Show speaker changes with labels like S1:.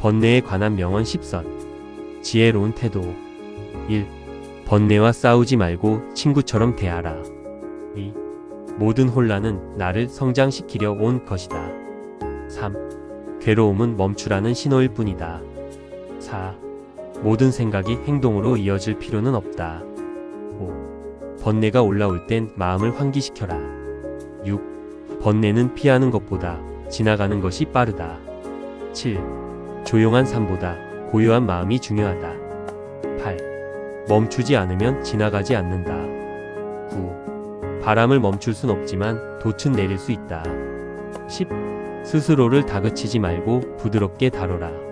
S1: 번뇌에 관한 명언 10선. 지혜로운 태도. 1. 번뇌와 싸우지 말고 친구처럼 대하라. 2. 모든 혼란은 나를 성장시키려 온 것이다. 3. 괴로움은 멈추라는 신호일 뿐이다. 4. 모든 생각이 행동으로 이어질 필요는 없다. 5. 번뇌가 올라올 땐 마음을 환기시켜라. 6. 번뇌는 피하는 것보다 지나가는 것이 빠르다. 7. 조용한 삶보다 고요한 마음이 중요하다. 8. 멈추지 않으면 지나가지 않는다. 9. 바람을 멈출 순 없지만 돛은 내릴 수 있다. 10. 스스로를 다그치지 말고 부드럽게 다뤄라.